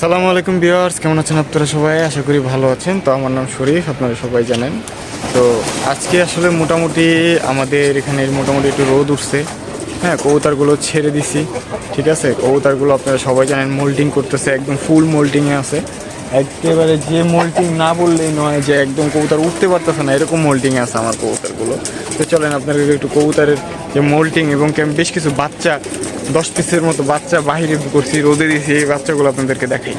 আসসালামু আলাইকুম ভিউয়ার্স, কেমন আছেন আপনারা সবাই? আশা করি ভালো আছেন। তো আমার নাম শরীফ, আপনারা সবাই জানেন। তো আজকে আসলে মোটামুটি আমাদের এখানে মোটামুটি একটু রোদ উঠছে। হ্যাঁ কবুতারগুলো ছেড়ে দিছি, ঠিক আছে? কবুতারগুলো আপনারা সবাই জানেন মোল্ডিং করতেছে, একদম ফুল মোল্ডিংয়ে আছে। একেবারে যে মোল্টিং না বললেই নয় যে একদম কবুতর উঠতে পারতেছে না, এরকম মোল্টিং আছে আমার কবুতরগুলো। তো চলেন আপনাদেরকে একটু কবুতরের যে মোল্টিং এবং আমি বেশ কিছু বাচ্চা, দশ পিসের মতো বাচ্চা বাহিরে করছি, রোদে দিয়েছি, এই বাচ্চাগুলো আপনাদেরকে দেখাই।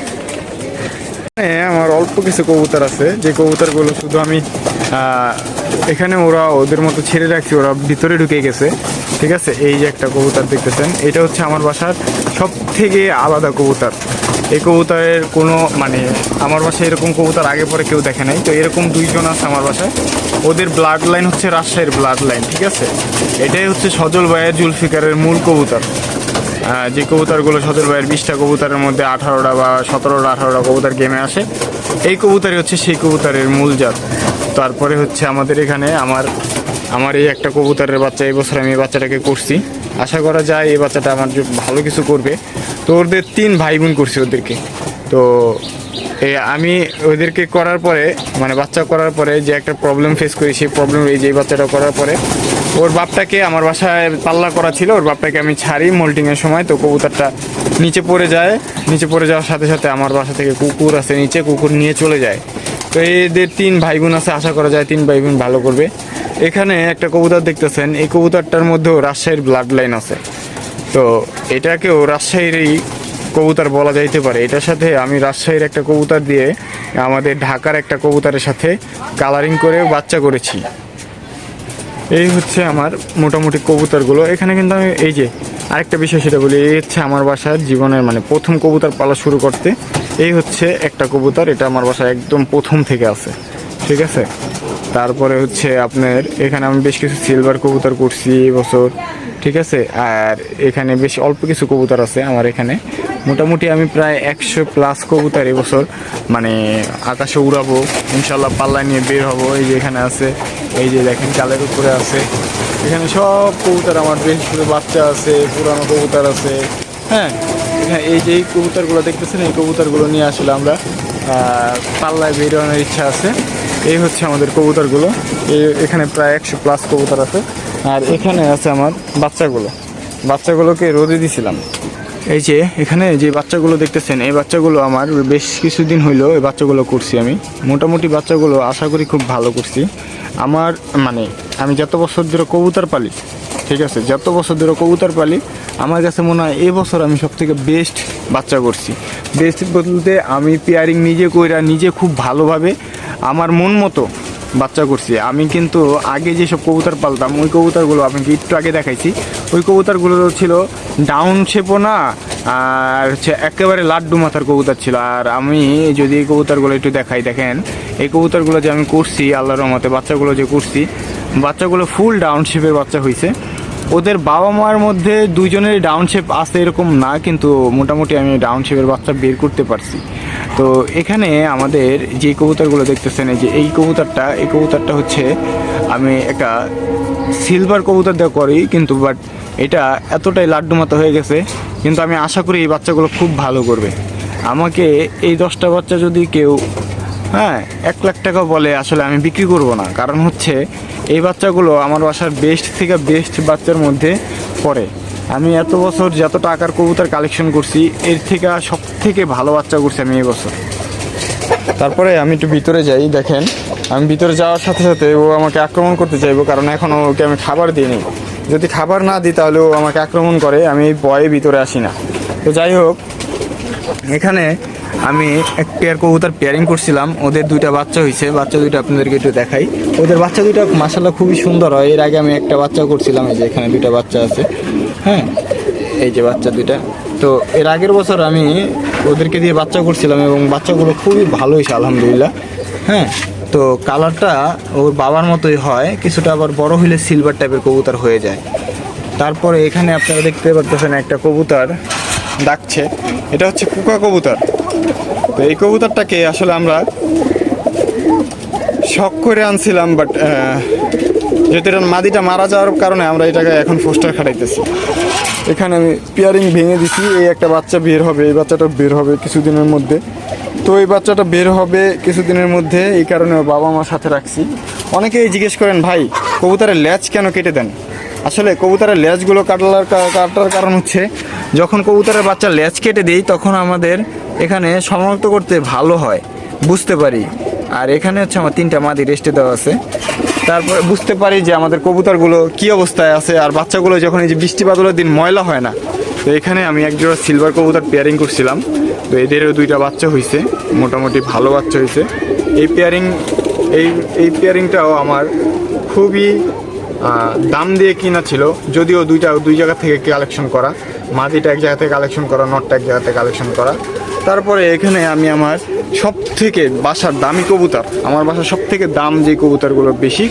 আমার অল্প কিছু কবুতর আছে। যে কবুতরগুলো শুধু আমি এখানে ওরা ওদের মতো ছেড়ে রাখছি, ওরা ভিতরে ঢুকে গেছে। ঠিক আছে? এই যে একটা কবুতর দেখতেছেন, এটা হচ্ছে আমার বাসার সব থেকে আলাদা কবুতর। এই কবুতরের কোনো মানে আমার বাসায় এরকম কবুতর আগে পরে কেউ দেখে নাই। তো এরকম দুইজন আছে আমার বাসায়। ওদের ব্লাড লাইন হচ্ছে রাজশাহীর ব্লাড লাইন ঠিক আছে? এটাই হচ্ছে সজল ভাইয়ের জুলফিকারের মূল কবুতর। যে কবুতরগুলো সতেরো ভাইয়ের বিশটা কবুতরের মধ্যে আঠারোটা বা সতেরোটা, আঠারোটা কবুতর গেমে আসে। এই কবুতরই হচ্ছে সেই কবুতরের মূল জাত। তারপরে হচ্ছে আমাদের এখানে আমার আমার এই একটা কবুতরের বাচ্চা, এই বছর আমি এই বাচ্চাটাকে করছি। আশা করা যায় এই বাচ্চাটা আমার ভালো কিছু করবে। তো ওদের তিন ভাই বোন করছি ওদেরকে। তো এ, আমি ওদেরকে করার পরে মানে বাচ্চা করার পরে যে একটা প্রবলেম ফেস করি, সেই প্রবলেম এই যে এই বাচ্চাটা করার পরে ওর বাপটাকে আমার বাসায় পাল্লা করা ছিল, ওর বাপটাকে আমি ছাড়ি মোল্টিংয়ের সময়। তো কবুতরটা নিচে পড়ে যায়। নিচে পড়ে যাওয়ার সাথে সাথে আমার বাসা থেকে কুকুর আছে নিচে, কুকুর নিয়ে চলে যায়। তো এদের তিন ভাই বোন আছে, আশা করা যায় তিন ভাই বোন ভালো করবে। এখানে একটা কবুতর দেখতেছেন, এই কবুতরটার মধ্যেও রাজশাহীর ব্লাড লাইন আছে। তো এটাকেও রাজশাহীরই কবুতর বলা যাইতে পারে। এটার সাথে আমি রাজশাহীর একটা কবুতর দিয়ে আমাদের ঢাকার একটা কবুতরের সাথে কালারিং করে বাচ্চা করেছি। এই হচ্ছে আমার মোটামুটি কবুতরগুলো। এখানে কিন্তু আমি এই যে আরেকটা বিষয় সেটা বলি, এই হচ্ছে আমার বাসার জীবনের মানে প্রথম কবুতর পালা শুরু করতে। এই হচ্ছে একটা কবুতর, এটা আমার বাসায় একদম প্রথম থেকে আছে, ঠিক আছে? তারপরে হচ্ছে আপনার, এখানে আমি বেশ কিছু সিলভার কবুতর করছি এবছর ঠিক আছে? আর এখানে বেশ অল্প কিছু কবুতর আছে আমার এখানে। মোটামুটি আমি প্রায় একশো প্লাস কবুতর এবছর মানে আকাশে উড়াবো, ইনশাল্লাহ পাল্লা নিয়ে বের হব, এই যে এখানে আছে। এই যে দেখেন চালের উপরে আছে। এখানে সব কবুতর আমার, বেশ করে বাচ্চা আছে, পুরানো কবুতর আছে। হ্যাঁ হ্যাঁ এই যে এই কবুতরগুলো দেখতেছেন, এই কবুতরগুলো নিয়ে আসলে আমরা পাল্লায় বেরোনোর ইচ্ছা আছে। এই হচ্ছে আমাদের কবুতরগুলো। এই এখানে প্রায় একশো প্লাস কবুতর আছে। আর এখানে আছে আমার বাচ্চাগুলো। বাচ্চাগুলোকে রোদে দিছিলাম। এই যে, এখানে যে বাচ্চাগুলো দেখতেছেন, এই বাচ্চাগুলো আমার বেশ কিছুদিন হইল এই বাচ্চাগুলো করছি আমি। মোটামুটি বাচ্চাগুলো আশা করি খুব ভালো করছি। আমার মানে আমি যত বছর ধরে কবুতর পালি, ঠিক আছে, যত বছর ধরে কবুতর পালি, আমার কাছে মনে হয় এই বছর আমি সব থেকে বেস্ট বাচ্চা করছি। বেস্ট বলতে আমি পেয়ারিং নিজে কইরা নিজে খুব ভালোভাবে আমার মন মতো বাচ্চা করছি। আমি কিন্তু আগে যেসব কবুতর পালতাম, ওই কবুতরগুলো আপনাকে একটু আগে দেখাইছি। ওই কবুতরগুলো ছিল ডাউন শেপও না, আর হচ্ছে একেবারে লাড্ডু মাথার কবুতর ছিল। আর আমি যদি এই কবুতরগুলো একটু দেখাই, দেখেন, এই কবুতরগুলো যে আমি করছি, আল্লাহর রহমতে বাচ্চাগুলো যে করছি, বাচ্চাগুলো ফুল ডাউন শেপের বাচ্চা হয়েছে ওদের বাবা মার মধ্যে দুইজনের ডাউন শেপ আছে এরকম না, কিন্তু মোটামুটি আমি ডাউন শেপের বাচ্চা বের করতে পারছি। তো এখানে আমাদের যে কবুতরগুলো দেখতেছেন, এই যে এই কবুতরটা এই কবুতরটা হচ্ছে আমি একটা সিলভার কবুতর দেওয়া করি, কিন্তু বাট এটা এতটাই লাড্ডু মতো হয়ে গেছে, কিন্তু আমি আশা করি এই বাচ্চাগুলো খুব ভালো করবে। আমাকে এই দশটা বাচ্চা যদি কেউ হ্যাঁ এক লাখ টাকা বলে, আসলে আমি বিক্রি করব না। কারণ হচ্ছে, এই বাচ্চাগুলো আমার বাসার বেস্ট থেকে বেস্ট বাচ্চার মধ্যে পড়ে। আমি এত বছর যত টাকার কবুতর কালেকশন করছি, এর থেকে সব থেকে ভালো বাচ্চা করছি আমি এই বছর তারপরে আমি একটু ভিতরে যাই, দেখেন। আমি ভিতরে যাওয়ার সাথে সাথে ও আমাকে আক্রমণ করতে চাইব, কারণ এখনও ওকে আমি খাবার দিইনি। যদি খাবার না দিই, তাহলে ও আমাকে আক্রমণ করে, আমি ভয়ে ভিতরে আসি না। তো যাই হোক, এখানে আমি এক পেয়ার কবুতর পেয়ারিং করছিলাম। ওদের দুইটা বাচ্চা হয়েছে বাচ্চা দুইটা আপনাদেরকে একটু দেখাই। ওদের বাচ্চা দুইটা মাসাল্লাহ খুবই সুন্দর হয়। এর আগে আমি একটা বাচ্চা করছিলাম, এই যে এখানে দুইটা বাচ্চা আছে। হ্যাঁ। এই যে বাচ্চা দুইটা। তো এর আগের বছর আমি ওদেরকে দিয়ে বাচ্চা করছিলাম এবং বাচ্চাগুলো খুবই ভালো হয়েছে, আলহামদুলিল্লাহ। হ্যাঁ তো কালারটা ওর বাবার মতোই হয়, কিছুটা আবার বড় হইলে সিলভার টাইপের কবুতর হয়ে যায়। তারপরে এখানে আপনারা দেখতে পাচ্ছেন একটা কবুতর ডাকছে। এটা হচ্ছে কুকা কবুতর। তো এই কবুতরটাকে আসলে আমরা শখ করে আনছিলাম বাট যেহেতু এটার মাদিটা মারা যাওয়ার কারণে আমরা এটাকে এখন পোস্টার খাটাইতেছি। এখানে আমি পেয়ারিং ভেঙে দিছি, এই একটা বাচ্চা বের হবে, এই বাচ্চাটা বের হবে কিছুদিনের মধ্যে। তো এই বাচ্চাটা বের হবে কিছুদিনের মধ্যে, এই কারণে বাবা মার সাথে রাখছি। অনেকেই জিজ্ঞেস করেন, ভাই, কবুতরের ল্যাচ কেন কেটে দেন? আসলে কবুতরের ল্যাচগুলো কাটার কা- কাটার কারণ হচ্ছে, যখন কবুতরের বাচ্চা ল্যাচ কেটে দিই, তখন আমাদের এখানে শনাক্ত করতে ভালো হয়, বুঝতে পারি। আর এখানে হচ্ছে আমার তিনটা মাদি রেস্টে দেওয়া আছে। তারপরে বুঝতে পারি যে আমাদের কবুতরগুলো কি অবস্থায় আছে আর বাচ্চাগুলো যখন এই যে বৃষ্টি বাদলের দিন ময়লা হয় না, তো এখানে আমি এক জোড়া সিলভার কবুতর পেয়ারিং করছিলাম। তো এদেরও দুইটা বাচ্চা হয়েছে মোটামুটি ভালো বাচ্চা হয়েছে এই পেয়ারিং এই এই পেয়ারিংটাও আমার খুবই দাম দিয়ে কিনা ছিল, যদিও দুইটা, দুই জায়গা থেকে কালেকশন করা। মাদিটা এক জায়গা থেকে কালেকশন করা, নটটা এক জায়গা থেকে কালেকশন করা। তারপরে এখানে আমি আমার সব থেকে বাসার দামি কবুতর, আমার বাসার সব থেকে দাম যে কবুতরগুলো বেশি,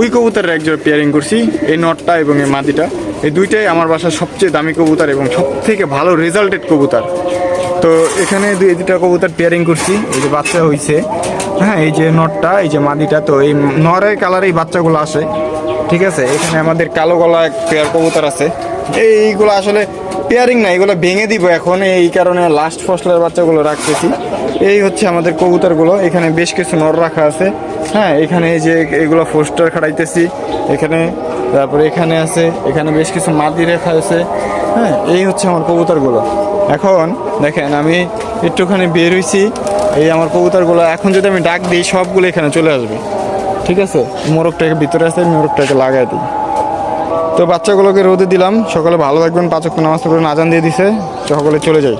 ওই কবুতরের একজোড়া পেয়ারিং করছি, এই নটটা এবং এই মাদিটা। এই দুইটাই আমার বাসার সবচেয়ে দামি কবুতর এবং সব থেকে ভালো রেজাল্টেড কবুতর। তো এখানে দুই দুটা কবুতর পেয়ারিং করছি, এই যে বাচ্চা হয়েছে হ্যাঁ এই যে নটটা, এই যে মাদিটা, তো এই নরের কালারেই বাচ্চাগুলো আসে। ঠিক আছে? এখানে আমাদের কালো গলা এক পেয়ার কবুতর আছে। এইগুলো আসলে পেয়ারিং না, এগুলো ভেঙে দিব এখন, এই কারণে লাস্ট ফসলের বাচ্চাগুলো রাখতেছি। এই হচ্ছে আমাদের কবুতরগুলো, এখানে বেশ কিছু নর রাখা আছে। হ্যাঁ এখানে এই যে এগুলো পোস্টার খাড়াইতেছি, এখানে, তারপরে এখানে আছে, এখানে বেশ কিছু মাদি রেখা আছে। হ্যাঁ এই হচ্ছে আমার কবুতরগুলো। এখন দেখেন, আমি একটুখানি বের হয়েছি এই আমার কবুতরগুলো, এখন যদি আমি ডাক দিই, সবগুলো এখানে চলে আসবে। ঠিক আছে? মোরগটাকে ভিতরে আছে মোরগটাকে লাগাই দিই। তো বাচ্চাগুলোকে রোদে দিলাম। সকালে ভালো থাকবেন পাঁচক নামাজ করে নাজান দিয়ে দিছে। সকলে চলে যাই।